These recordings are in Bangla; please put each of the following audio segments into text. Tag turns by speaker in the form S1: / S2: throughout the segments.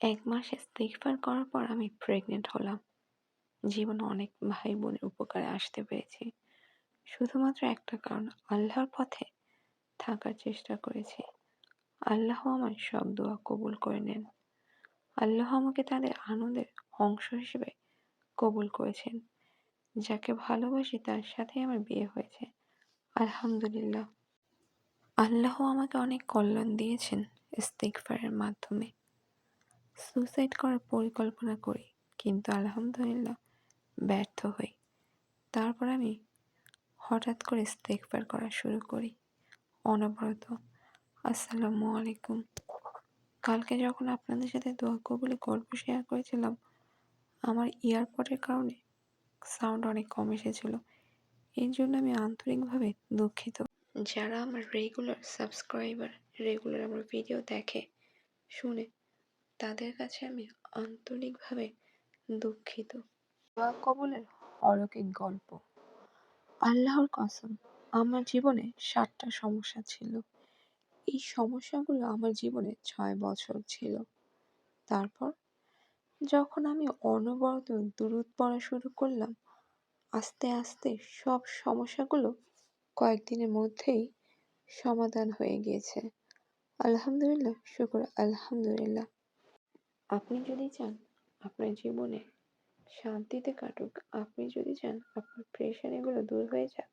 S1: এক মাস ইস্তেগফার করার পর আমি প্রেগনেন্ট হলাম। জীবনে অনেক ভাই বোনের উপকারে আসতে পেরেছি। শুধুমাত্র একটা কারণ, আল্লাহর পথে থাকার চেষ্টা করেছি। আল্লাহ আমার সব দোয়া কবুল করে নেন। আল্লাহ আমাকে তাদের আনন্দের অংশ হিসেবে কবুল করেছেন। যাকে ভালোবাসি তার সাথেই আমার বিয়ে হয়েছে। আলহামদুলিল্লাহ। আল্লাহ আমাকে অনেক কল্যাণ দিয়েছেন ইস্তেগফারের মাধ্যমে। সুসাইড করার পরিকল্পনা করি, কিন্তু আলহামদুলিল্লাহ ব্যর্থ হই। তারপর আমি হঠাৎ করে ইস্তেগফার করা শুরু করি, অনবরত। আসসালামু আলাইকুম। কালকে যখন আপনাদের সাথে দোয়া কবুলে গল্প শেয়ার করেছিলাম, আমার ইয়ারপডের কারণে সাউন্ড অনেক কম এসেছিল। এই জন্য আমি আন্তরিকভাবে দুঃখিত। যারা আমার রেগুলার সাবস্ক্রাইবার রেগুলার আমার ভিডিও দেখে, শুনে তাদের কাছে আমি আন্তরিকভাবে দুঃখিত। দোয়া কবুলের অলৌকিক গল্প। আল্লাহর কসম, আমার জীবনে সাতটা সমস্যা ছিল। এই সমস্যাগুলো আমার জীবনে ছয় বছর ছিল। তারপর যখন আমি অনবরত দূরত পড়া শুরু করলাম, আস্তে আস্তে সব সমস্যাগুলো কয়েকদিনের মধ্যেই সমাধান হয়ে গিয়েছে। আলহামদুলিল্লাহ, শুক্র আলহামদুলিল্লাহ। আপনি যদি চান আপনার জীবনে শান্তিতে কাটুক, আপনি যদি চান আপনার প্রেশার এগুলো দূর হয়ে যাক,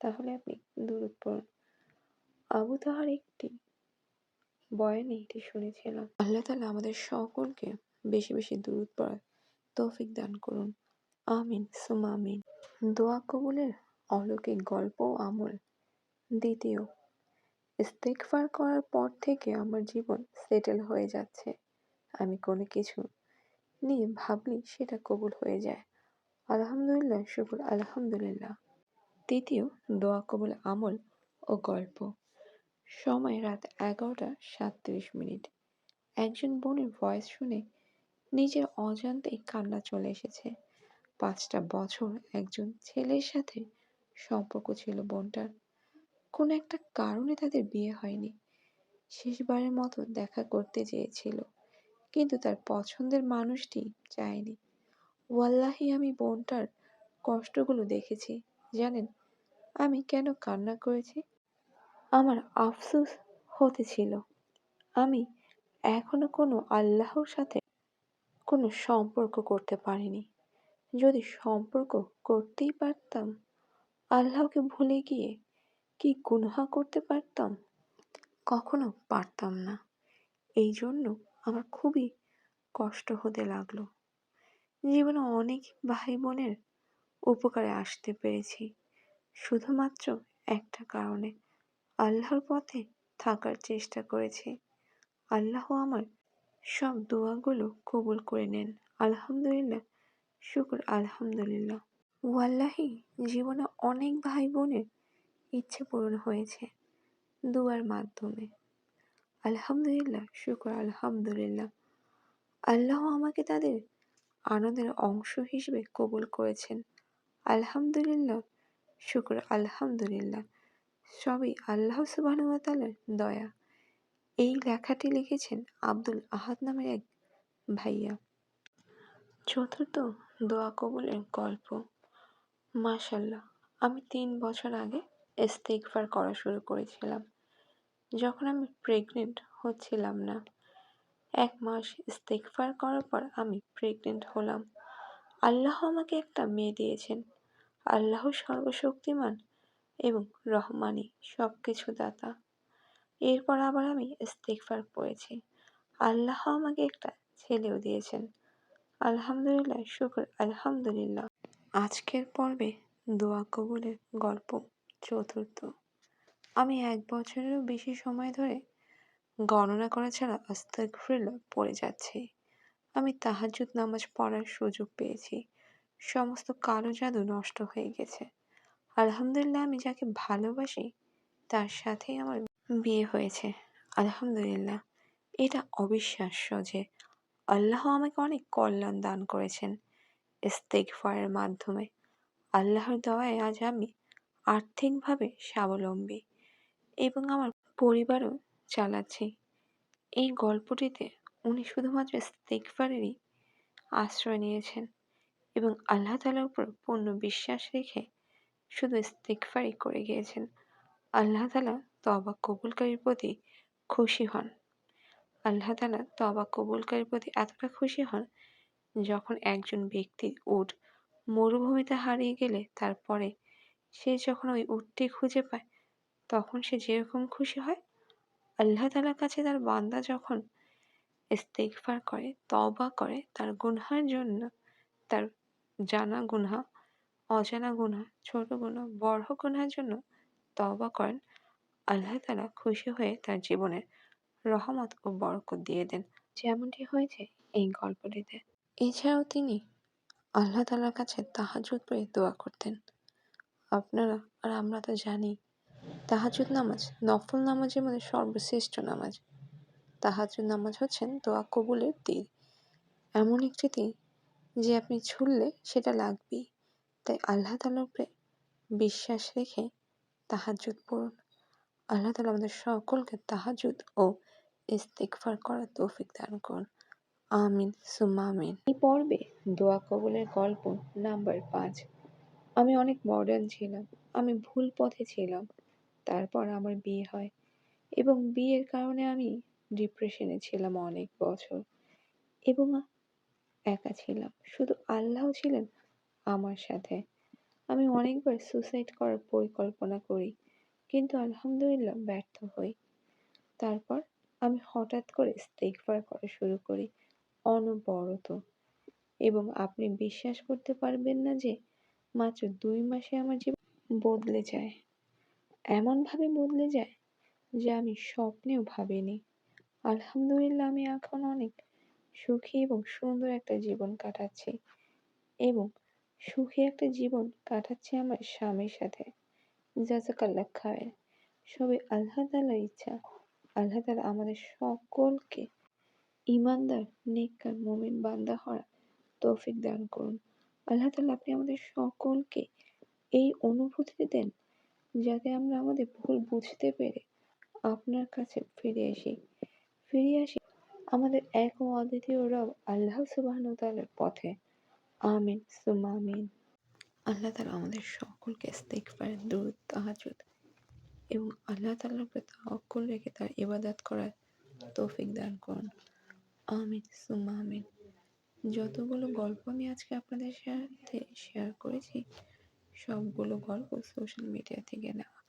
S1: তাহলে আপনি দূরত পড়ুন আবু তাহার একটি বয়ানে এটি শুনেছিলাম। আল্লাহ তালা আমাদের সকলকে বেশি বেশি দূরত পড়ার তৌফিক দান করুন। আমিন সুমা আমিন। দোয়া কবুলের অলৌকিক গল্প আমল। দ্বিতীয় ইস্তেকফার করার পর থেকে আমার জীবন সেটেল হয়ে যাচ্ছে। আমি কোনো কিছু নিয়ে ভাবলি সেটা কবুল হয়ে যায়। আলহামদুলিল্লাহ, শুকুর, আলহামদুলিল্লাহ। তৃতীয়, দোয়া, কবুল, আমল ও গল্প। সময় রাত এগারোটা সাতত্রিশ মিনিট। একজন বোনের ভয়েস শুনে নিজের অজান্তেই কান্না চলে এসেছে। পাঁচটা বছর একজন ছেলের সাথে সম্পর্ক ছিল বোনটার। কোনো একটা কারণে তাদের বিয়ে হয়নি। শেষবারের মতো দেখা করতে চেয়েছিল। কিন্তু তার পছন্দের মানুষটি চায়নি। ওয়াল্লাহি, আমি বোনটার কষ্টগুলো দেখেছি, জানেন? আমি কেন কান্না করেছি? আমার আফসোস হতেছিল আমি এখনও কোনো আল্লাহর সাথে কোনো সম্পর্ক করতে পারিনি। যদি সম্পর্ক করতেই পারতাম, আল্লাহকে ভুলে গিয়ে কি গুনহা করতে পারতাম? কখনো পারতাম না। এই জন্য আমার খুবই কষ্ট হতে লাগল। জীবনে অনেক ভাই বোনের উপকারে আসতে পেরেছি। শুধুমাত্র একটা কারণে আল্লাহর পথে থাকার চেষ্টা করেছি। আল্লাহ আমার সব দোয়াগুলো কবুল করে নেন। আলহামদুলিল্লাহ, শুকুর আলহামদুলিল্লাহ। ওয়াল্লাহি, জীবনে অনেক ভাই বোনের ইচ্ছে পূরণ হয়েছে দুয়ার মাধ্যমে। আলহামদুলিল্লাহ, শুক্র, আলহামদুলিল্লাহ। আল্লাহ আমাকে তাদের আনন্দের অংশ হিসেবে কবুল করেছেন। আলহামদুলিল্লাহ, শুক্র, আলহামদুলিল্লাহ। সবই আল্লাহ সুবাহতালার দয়া। এই লেখাটি লিখেছেন আব্দুল আহাদ নামের এক ভাইয়া। চতুর্থ, দোয়া কবুলের গল্প। মাশাল্লাহ আমি তিন বছর আগে ইস্তেকফার করা শুরু করেছিলাম। যখন আমি প্রেগনেন্ট হচ্ছিলাম না, এক মাস ইস্তেকফার করার পর আমি প্রেগনেন্ট হলাম। আল্লাহ আমাকে একটা মেয়ে দিয়েছেন। আল্লাহ সর্বশক্তিমান এবং রহমানি সব কিছু দাতা। এরপর আবার আমি ইস্তেকফার পড়েছি আল্লাহ আমাকে একটা ছেলেও দিয়েছেন। আলহামদুলিল্লাহ, শুক্র, আলহামদুলিল্লাহ। আজকের পর্বে দোয়া কবুলের গল্প চতুর্থ। আমি এক বছরেরও বেশি সময় ধরে গণনা করা ছাড়া আস্তাগফিরুল্লাহ পড়ে যাচ্ছি। আমি তাহাজ্জুদ নামাজ পড়ার সুযোগ পেয়েছি। সমস্ত কালো জাদু নষ্ট হয়ে গেছে। আলহামদুলিল্লাহ আমি যাকে ভালোবাসি, তার সাথেই আমার বিয়ে হয়েছে। আলহামদুলিল্লাহ। এটা অবিশ্বাস্য যে আল্লাহ আমাকে অনেক কল্যাণ দান করেছেন ইস্তেগফারের মাধ্যমে। আল্লাহর দয়ায় আজ আমি আর্থিকভাবে স্বাবলম্বী। এবং আমার পরিবারও চালাচ্ছি। এই গল্পটিতে উনি শুধুমাত্র ইস্তেগফারেরই আশ্রয় নিয়েছেন এবং আল্লাহ তাআলার উপর পূর্ণ বিশ্বাস রেখে শুধু ইস্তেগফারই করে গিয়েছেন। আল্লাহ তালা তবা কবুলকারীর প্রতি খুশি হন। আল্লাহ তালা তবা কবুলকারীর প্রতি এতটা খুশি হন যখন একজন ব্যক্তির উট মরুভূমিতে হারিয়ে গেলে তারপরে সে যখন ওই উটটি খুঁজে পায় তখন সে যেরকম খুশি হয়, আল্লাহ তাআলার কাছে তার বান্দা যখন ইস্তেগফার করে, তওবা করে, তার গুনহার জন্য তার জানা গুনহা, অজানা গুনহা, ছোট গুনাহ, বড় গুনহার জন্য তওবা করেন, আল্লাহ তাআলা খুশি হয়ে তার জীবনে রহমত ও বরকত দিয়ে দেন। যেমনটি হয়েছে এই গল্পটিতে। এছাড়াও তিনি আল্লাহ তাআলার কাছে তাহাজ্জুদ পড়ে দোয়া করতেন। আপনারা আর আমরা তো জানি তাহাজ্জুদ নামাজ, নফল নামাজের মধ্যে সর্বশ্রেষ্ঠ নামাজ। তাহাজ্জুদ নামাজ হচ্ছেন দোয়া কবুলের তীর এমন একটি তীর যে আপনি ছুড়লে সেটা লাগবেই। তাই আল্লাহ তাআলার উপরে বিশ্বাস রেখে তাহাজ্জুদ পড়ুন। আল্লাহ তালা আমাদের সকলকে তাহাজুদ ও ইস্তেগফার করার তৌফিক দান করুন। আমিন সুমামিন এই পর্বে দোয়া কবুলের গল্প নাম্বার পাঁচ। আমি অনেক মডার্ন ছিলাম, আমি ভুল পথে ছিলাম। তারপর আমার বিয়ে হয়। এবং বিয়ের কারণে আমি ডিপ্রেশনে ছিলাম অনেক বছর। এবং একা ছিলাম। শুধু আল্লাহ ছিলেন আমার সাথে। আমি অনেকবার সুসাইড করার পরিকল্পনা করি। কিন্তু আলহামদুলিল্লাহ ব্যর্থ হই। তারপর আমি হঠাৎ করে ইস্তেগফার করা শুরু করি। অনবরত। এবং আপনি বিশ্বাস করতে পারবেন না যে মাত্র দুই মাসে আমার জীবন বদলে যায়। এমনভাবে বদলে যায় যে আমি স্বপ্নেও ভাবিনি। আলহামদুলিল্লাহ, আমি এখন অনেক সুখী এবং সুন্দর একটা জীবন কাটাচ্ছি এবং সুখী একটা জীবন কাটাচ্ছি আমার স্বামীর সাথে। জাজাকাল্লাহ খায়ের। সবই আল্লাহ তালার ইচ্ছা, আল্লাহ তালা আমাদের সকলকে ইমানদার নেককার, মমিন বান্দা হওয়ার তৌফিক দান করুন। আল্লাহ তালা আপনি আমাদের সকলকে এই অনুভূতি দেন যাতে আমরা আমাদের ভুল বুঝতে পেরে আপনার কাছে ফিরে আসি। ফিরে আসি আমাদের এক ও অদ্বিতীয় রব আল্লাহ সুবাহন তালের পথে। আমিন সুমা আমিন। আল্লাহ তালা আমাদের সকলকে ইস্তেগফার দূর তাহাজুদ এবং আল্লাহ তালার উপরে তাওয়াক্কুল রেখে তার ইবাদত করার তৌফিক দান করুন। আমিন সুমা আমিন। যতগুলো গল্প আমি আজকে আপনাদের সাথে শেয়ার করেছি সবগুলো গল্প সোশ্যাল মিডিয়া থেকে নেওয়া।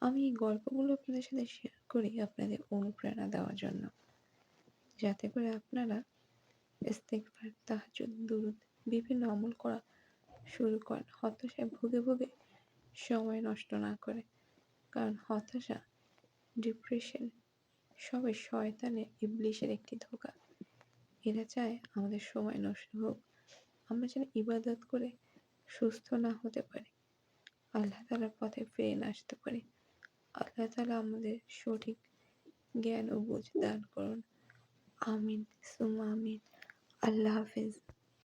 S1: আমি এই গল্পগুলো আপনাদের সাথে শেয়ার করি আপনাদের অনুপ্রেরণা দেওয়ার জন্য। যাতে করে আপনারা ইস্তেগফার, তাহাজ্জুদ, দুরুদ বিভিন্ন আমল করা শুরু করেন। হতাশায় ভুগে ভুগে সময় নষ্ট না করে। কারণ হতাশা ডিপ্রেশন সবই শয়তানের ইবলিশের একটি ধোকা। এরা চায় আমাদের সময় নষ্ট হোক। আমরা যেন ইবাদত করে সুস্থ না হতে পারি। আল্লাহ তালার পথে ফিরে না আসতে পারি। আল্লাহ তালা আমাদের সঠিক জ্ঞান ও বুঝ দান করুন। আমিন সুমা আমিন। আল্লাহ হাফিজ।